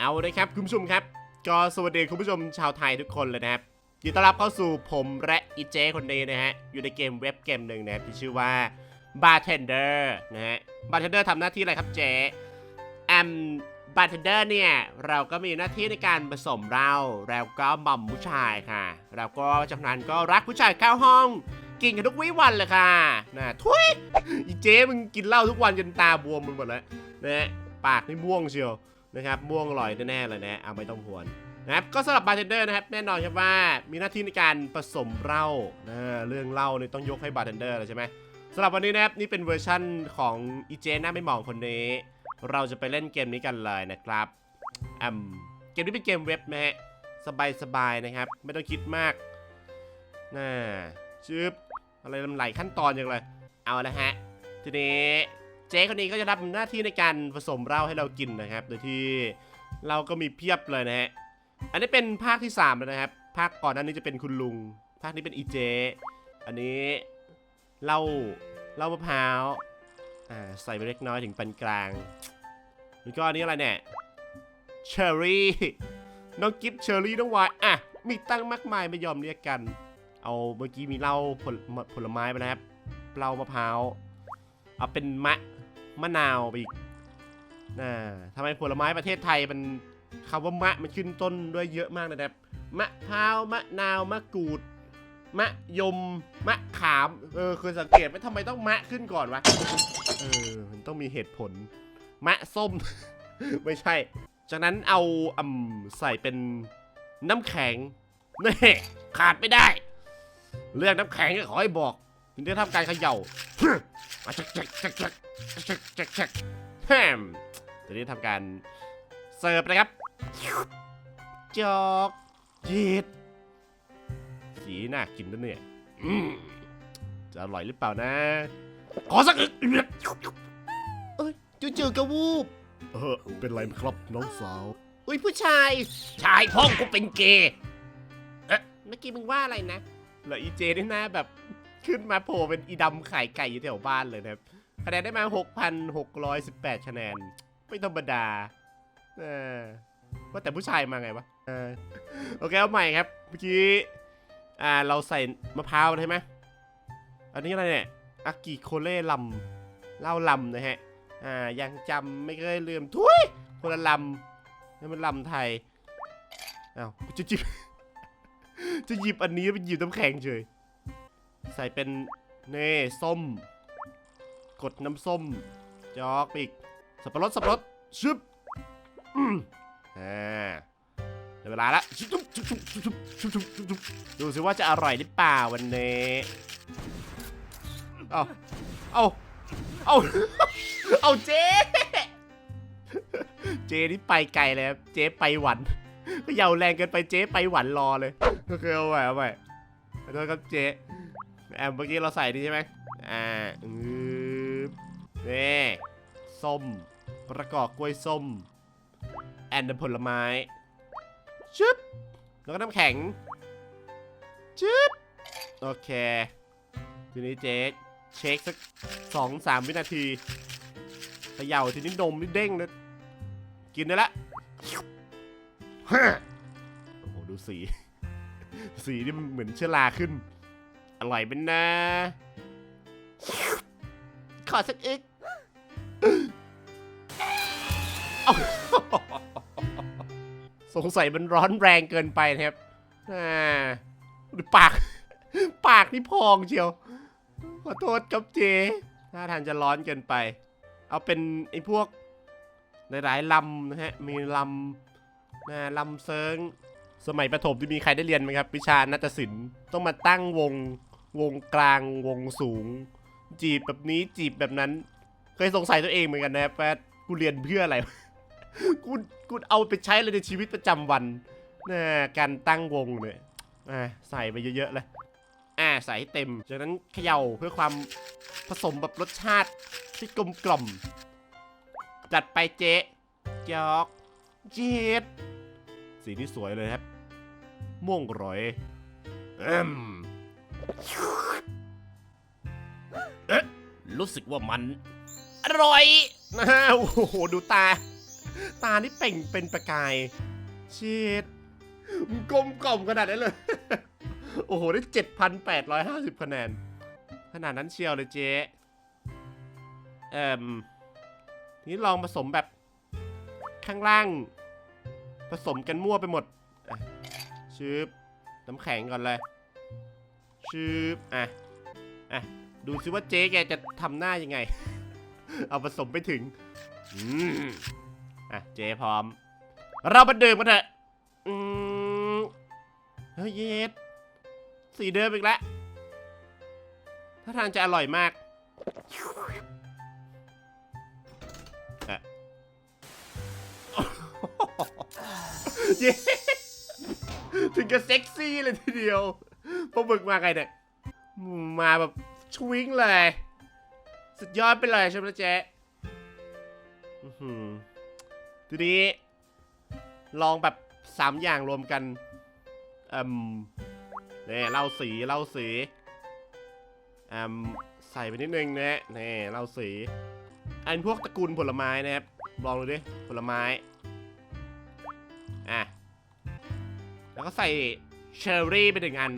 เอาเลยครับคุณผู้ชมครับก็สวัสดีคุณผู้ชมชาวไทยทุกคนเลยนะครับยินดีต้อนรับเข้าสู่ผมและอีเจคนนี้นะฮะอยู่ในเกมเว็บเกมหนึ่งนะครับที่ชื่อว่า Bartender นะฮะ Bartender ทำหน้าที่อะไรครับเจ๊แอม Bartender เนี่ยเราก็มีหน้าที่ในการผสมเหล้าแล้วก็หม่อมผู้ชายค่ะ แล้วก็จากนั้นก็รักผู้ชายเข้าห้อง กินกันทุกวันเลยค่ะนะทุยอีเจ๊มึงกินเหล้าทุกวันจนตาบวมไปหมดแล้วนะฮะปากนี่ม่วงเชียว นะครับม่วงลอยแน่ๆเลยนะเอาไม่ต้องห่วนนะครับก็สำหรับบาร์เทนเดอร์นะครับแน่นอนครับว่ามีหน้าที่ในการผสมเหล้านะเรื่องเหล้านี่ต้องยกให้บาร์เทนเดอร์เลยใช่ไหมสำหรับวันนี้นะครับนี่เป็นเวอร์ชั่นของอีเจหน้าไม่หมองคนนี้ เราจะไปเล่นเกมนี้กันเลยนะครับอืมเกมนี้เป็นเกมเว็บนะฮะสบายๆนะครับ ไม่ต้องคิดมากน่าชึบอะไรลำไหลขั้นตอนอย่างไรเอาละฮะ ทีนี้ เจ๊คนนี้ก็จะรับหน้าที่ในการผสมเหล้าให้เรากินนะครับ โดยที่เราก็มีเพียบเลยนะฮะ อันนี้เป็นภาคที่3แล้วนะครับ ภาคก่อนหน้านี้จะเป็นคุณลุง ภาคนี้เป็นอีเจ อันนี้เหล้าเหล้ามะพร้าวอ่าใส่ไปเล็กน้อยถึงปานกลางแล้วก็อันนี้อะไรเนี่ยเชอร์รี่น้องกิฟเชอร์รี่น้องวายอะมีตั้งมากมายไม่ยอมเรียกกัน เอาเมื่อกี้มีเหล้าผลผลไม้ไปนะครับเหล้ามะพร้าวเอาเป็นมะ มะนาวไปอีกน่าทำไมผลไม้ประเทศไทยมันคำว่ามะมันขึ้นต้นด้วยเยอะมากนะครับ มะพร้าว มะนาว มะกรูด มะยม มะขาม เออเคยสังเกตไหมทำไมต้องมะขึ้นก่อนวะ เออ มันต้องมีเหตุผล มะส้ม ไม่ใช่ จากนั้นเอาอืมใส่เป็นน้ำแข็งนี่ขาดไม่ได้ เรื่องน้ำแข็งก็ขอให้บอก ถึงได้ทำการเขย่ามาชักชักชักชักชักชักชักแฮมตอนนี้ทำการเสิร์ฟนะครับจอกจีดสีน่ากินนะเนี่ยอืมจะอร่อยหรือเปล่านะ ขอสักอึกเอ้ยจู่ๆก็วูบเออเป็นไรครับน้องสาว อุ้ยผู้ชาย ชายพ่องกูเป็นเกย์เอ๊ะเมื่อกี้มึงว่าอะไรนะแล้วอีเจนี่หน้าแบบ ขึ้นมาโผล่เป็นอีดำไข่ไก่อยู่แถวบ้านเลยนะครับคะแนนได้มา 6,618 คะแนน ไม่ธรรมดาเออว่าแต่ผู้ชายมาไงวะเออโอเคเอาใหม่ครับ เมื่อกี้อ่าเราใส่มะพร้าวใช่ไหมอันนี้อะไรเนี่ยอากิโคเล่ลำเหล้าลำนะฮะอ่ายังจำไม่เคยลืมทุยคนละลำนี่มันลำไทยอ้าวจะจิบจะหยิบอันนี้ไปหยิบน้ำแข็งเฉย ใส่เป็นเน่ส้ม กดน้ำส้ม จอกปีกสับปะรดสับปะรดชึบอ่าเวลาละดูสิว่าจะอร่อยหรือเปล่าวันนี้ เอาเอาเอาเอาเจ๊เจ๊นี่ไปไกลเลยคเจ๊ไปหวัน ก็ยาวแรงเกินไปเจ๊ไปหวันรอเลยก็คืเอาไปเอาไว้ขอโทษครับเจ๊ แอมเมื่อกี้เราใส่ดีใช่ไหมอ่าอือนี่ส้ม ประกอบกล้วยส้ม แอนด์ผลไม้ชึบแล้วก็น้ำแข็งชึบโอเคทีนี้เจ๊เช็คสักสองสามวินาทีเขย่าทีนี้นมนี่เด้งเลยกินได้ละฮ่าโอ้โหดูสี สีนี่มันเหมือนเชื้อราขึ้น อร่อยเป็นนะ ขอสักอึกสงสัยมันร้อนแรงเกินไปนะครับอ่าปาก ปากนี่พองเชียว ขอโทษครับเจถ้าทานจะร้อนเกินไป เอาเป็นไอ้พวกหลายๆลำนะฮะ มีลำนะลำเซิง สมัยประถมที่มีใครได้เรียนไหมครับ วิชานาฏศิลป์ต้องมาตั้งวง วงกลางวงสูง จีบแบบนี้จีบแบบนั้น เคยสงสัยตัวเองเหมือนกันนะครับว่ากูเรียนเพื่ออะไร กูกูเอาไปใช้เลยในชีวิตประจำวันนะการตั้งวงเนี่ยอ่าใส่ไปเยอะๆเลยอ่าใส่ให้เต็ม จากนั้นเขย่าเพื่อความผสมแบบรสชาติที่กลมกล่อม จัดไปเจ๊จอกเจ็ดสีนี่สวยเลยครับ ม่วงร้อยเอ็ม เอ๊ะรู้สึกว่ามันอร่อยนะฮะโอ้โห ดูตา ตานี่เป่งเป็นประกายเชิดกลมกล่อมขนาดนั้นเลย โอ้โห ได้เจ็ดพันแปดร้อยห้าสิบคะแนน ขนาดนั้นเชียวเลยเจ๊เอ่มทีนี้ลองผสมแบบข้างล่าง ผสมกันมั่วไปหมดชืบน้ำแข็งก่อนเลย ชืบอะอะดูซิว่าเจ๊แกจะทำหน้ายังไง เอาผสมไปถึงอืมอะเจ๊พร้อม เรามาดื่มกันเถอะอืมเฮ้ยเย็ดสีเดิมอีกแล้วถ้าทางจะอร่อยมากอะเย้ถึงกับเซ็กซี่เลยทีเดียว ปลาหมึกมาไงเนี่ย มาแบบชวิงเลย สุดยอดไปเลยใช่ไหมเจ๊ทีนี้ ลองแบบสามอย่างรวมกันอืมนี่เหล้าสีเหล้าสีอืมใส่ไปนิดนึงนะนี่เหล้าสี อันพวกตระกูลผลไม้นะครับ ลองดูดิ ผลไม้ อะ แล้วก็ใส่เชอร์รี่ไปหนึ่งอัน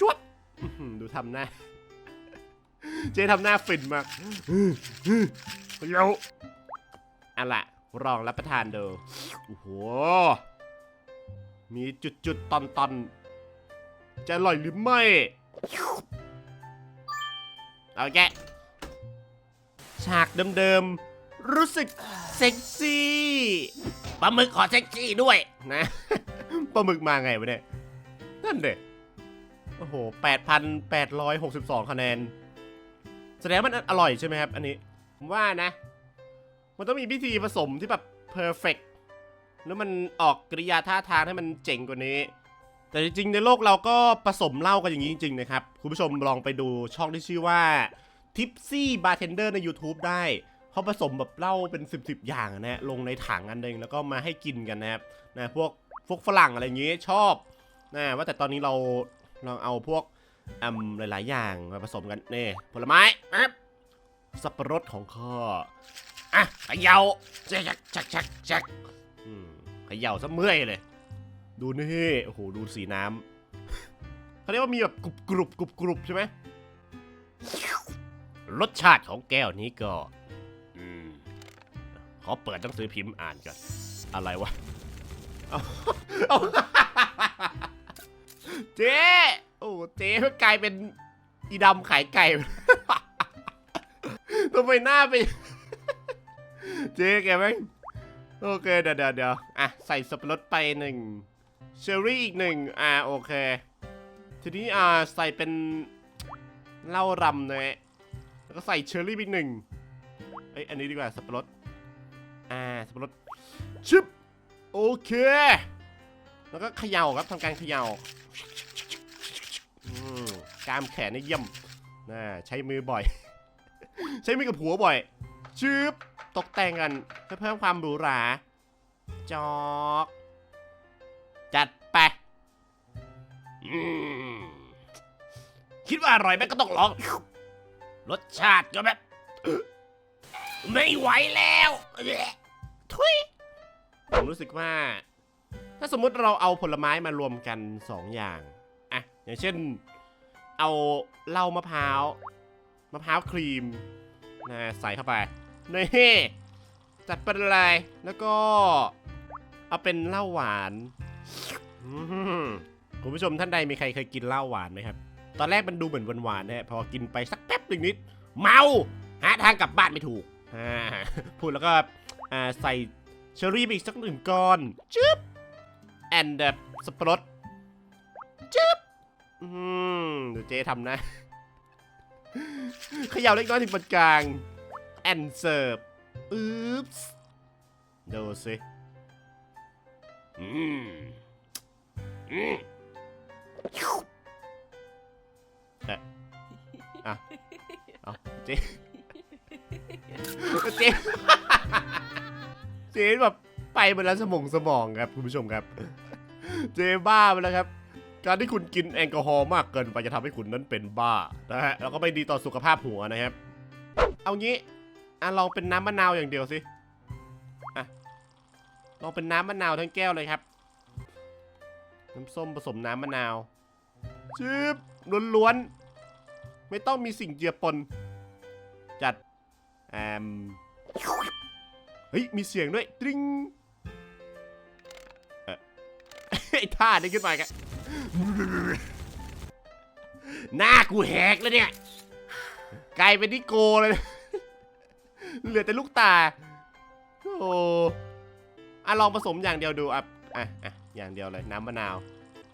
ชวบอื้อหือดูทำหน้า เจ๊ทำหน้าฟินมากเยวเอะล่ะลองรับประทานดูโอ้โห มีจุดๆตอนๆ จะอร่อยหรือไม่ เอาแกะฉากเดิมๆ รู้สึกเซ็กซี่ปลาหมึกขอเซ็กซี่ด้วยนะ ปลาหมึกมาไงวะเนี่ย นั่นเด็ โอ้โห 8,862 คะแนน แสดงว่ามันอร่อยใช่ไหมครับ อันนี้ ผมว่านะ มันต้องมีพิธีผสมที่แบบเพอร์เฟกแล้วมันออกกริยาท่าทางให้มันเจ๋งกว่านี้ แต่จริงๆ ในโลกเราก็ผสมเหล้ากันอย่างนี้จริง ๆ นะครับ คุณผู้ชมลองไปดูช่องที่ชื่อว่า Tipsy Bartender ใน YouTube ได้เขาผสมแบบเหล้าเป็น 10 10อย่างอะนะลงในถังอันนึงแล้วก็มาให้กินกันนะครับนะพวกพวกฝรั่งอะไรอย่างงี้ชอบนะว่าแต่ตอนนี้เรา ลองเอาพวกอมหลาย ๆ อย่างมาผสมกันนี่ผลไม้ครับสับปะรดของข้ออะเขย่าชักชักชักชักอืมเขย่าซะเมื่อยเลย ดูนี่โอ้โหดูสีน้ำเขาเรียกว่ามีแบบกรุบกรุบกรุบกรุบใช่ไหมรสชาติของแก้วนี้ก็ อืมขอเปิดหนังสือพิมพ์อ่านก่อนอะไรวะเอาเอา เจ๊โอ้เจ๊ก็กลายเป็นอีดำขายไก่ทำไมหน้าไป เจ๊แกแม่งโอเคเดี๋ยวเดี๋ยวเดี๋ยวอะใส่สับปะรดไปหนึ่งเชอร์รี่อีกหนึ่งอ่าโอเค ทีนี้อ่าใส่เป็นเหล้ารำนะฮะแล้วก็ใส่เชอร์รี่อีกหนึ่งเอ้ยอันนี้ดีกว่าสับปะรดอ่าสับปะรดชึบโอเค แล้วก็เขย่าครับทำการเขย่ากล้ามแขนนี่เยี่ยมน่าใช้มือบ่อย ใช้มือกับหัวบ่อยชึบตกแต่งกันเพื่อเพิ่มความหรูหราจอกจัดไปคิดว่าอร่อยไหมก็ต้องลอง รสชาติก็แบบ ไม่ไหวแล้ว ทุยผมรู้สึกว่า ถ้าสมมุติเราเอาผลไม้มารวมกันสองอย่างอะอย่างเช่น เอาเหล้ามะพร้าวมะพร้าวครีมนะใส่เข้าไปนี่จัดเป็นอะไรแล้วก็เอาเป็นเหล้าหวานคุณผู้ชมท่านใดมีใครเคยกินเหล้าหวานไหมครับ ตอนแรกมันดูเหมือนหวานๆนะฮะพอกินไปสักแป๊บหนึ่งนิด เมาหาทางกลับบ้านไม่ถูกพูดแล้วก็ใส่เชอร์รี่ไปอีกสักหนึ่งก้อนจึ๊บ แอนด์สปรดจึ๊บอืมเดี๋ยวเจ๊ทำนะ ขย่าเล็กน้อยถึงปานกลางแอนเสิร์ฟอุ๊บส์ดูสิอืมอืมเอ๊ะอะเอาเจ๊เจ๊เจ๊แบบไปหมดแล้วสมองสมองครับคุณผู้ชมครับ เจ๊บ้าไปแล้วครับ การที่คุณกินแอลกอฮอล์มากเกินไปจะทำให้คุณนั้นเป็นบ้านะฮะแล้วก็ไม่ดีต่อสุขภาพหัวนะครับ เอางี้อะลองเป็นน้ำมะนาวอย่างเดียวสิอะลองเป็นน้ำมะนาวทั้งแก้วเลยครับ น้ำส้มผสมน้ำมะนาวชืบล้วนๆไม่ต้องมีสิ่งเจือปน จัดแอมเฮ้ย มีเสียงด้วย ตริง ไอ้ท่านี้ขึ้นมาอีกันหน้ากูแหกแล้วเนี่ยกลายเป็นนิโกเลย เหลือแต่ลูกตา โอ้อะลองผสมอย่างเดียวดูอะอะอะอย่างเดียวเลยน้ำมะนาว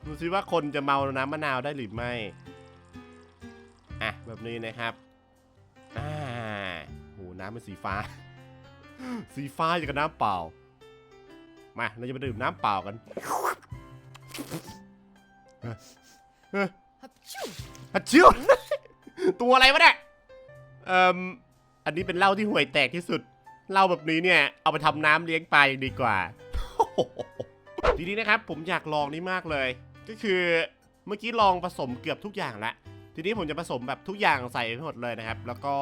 ดูซิว่าคนจะเมาน้ำมะนาวได้หรือไม่อะแบบนี้นะครับอ่าโหน้ำเป็นสีฟ้า สีฟ้าอย่างกับน้ำเปล่ามาเราจะมาดื่มน้ำเปล่ากัน ฮัชชิวตัวอะไรวะเนี่ยเอ่มอันนี้เป็นเหล้าที่ห่วยแตกที่สุดเหล้าแบบนี้เนี่ย เอาไปทำน้ำเลี้ยงปลาดีกว่าทีนี้นะครับ ผมอยากลองนี่มากเลย ก็คือเมื่อกี้ลองผสมเกือบทุกอย่างแล้วทีนี้ผมจะผสมแบบทุกอย่างใส่ไปหมดเลยนะครับ แล้วก็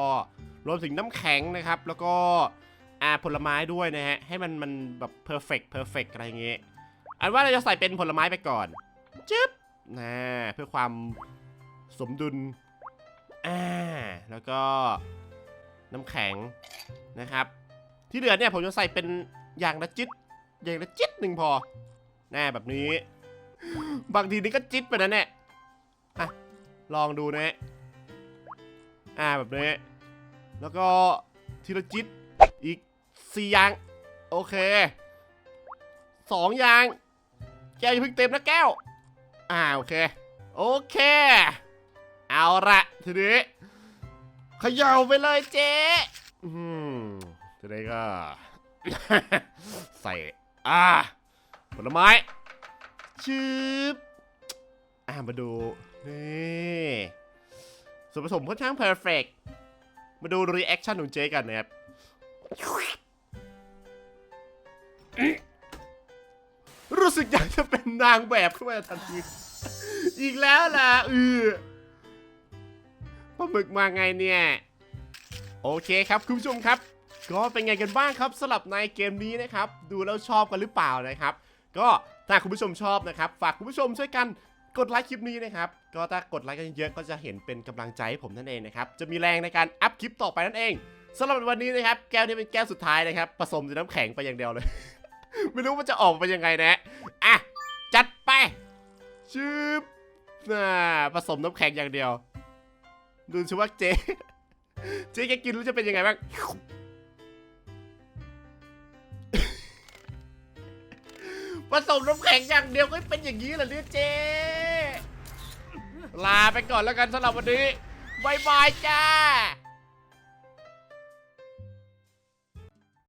รวมถึงน้ำแข็งนะครับ แล้วก็อาผลไม้ด้วยนะฮะให้มันมันแบบเพอร์เฟกต์เพอร์เฟกต์อะไรเงี้ย อันว่าเราจะใส่เป็นผลไม้ไปก่อนจึ๊บนะเพื่อความสมดุลอ่าแล้วก็น้ำแข็งนะครับ ที่เหลือเนี่ยผมจะใส่เป็นอย่างละจิตอย่างละจิตหนึ่งพอแน่แบบนี้ บางทีนี่ก็จิตไปนะเนี่ยอะลองดูนะอ่าแบบนี้แล้วก็ทีละจิตอีกสี่อย่าง โอเคสองอย่าง แก้วอย่าเพิ่งเต็มนะแก้ว อ่าโอเค โอเค เอาละทีนี้เขย่าไปเลยเจ๊อืมทีนี้ก็ ใส่อ่าผลไม้ชืบอ่ามาดู นี่ส่วนผสมค่อนข้างเพอร์เฟกมาดูรีแอคชั่นของเจ๊กันนะครับ รู้สึกอยากจะเป็นนางแบบขึ้นมาทันที อีกแล้วล่ะเออปลาหมึกมาไงเนี่ย โอเคครับคุณผู้ชมครับ ก็เป็นไงกันบ้างครับสำหรับในเกมนี้นะครับ ดูแล้วชอบกันหรือเปล่านะครับ ก็ถ้าคุณผู้ชมชอบนะครับ ฝากคุณผู้ชมช่วยกันกดไลค์คลิปนี้นะครับ ก็ถ้ากดไลค์กันเยอะก็จะเห็นเป็นกำลังใจให้ผมนั่นเองนะครับ จะมีแรงในการอัพคลิปต่อไปนั่นเองสำหรับวันนี้นะครับ แก้วนี้เป็นแก้วสุดท้ายนะครับ ผสมด้วยน้ำแข็งไปอย่างเดียวเลย ไม่รู้ว่าจะออกมายังไงนะอะจัดไปชืบน่าผสมน้ำแข็งอย่างเดียว ดูชิว่าเจ๊เจ๊แกกินรู้จะเป็นยังไงบ้างผสมน้ำแข็งอย่างเดียวก็เป็นอย่างนี้เหรอเนี่ยเจ๊ลาไปก่อนแล้วกันสำหรับวันนี้บายบายจ้า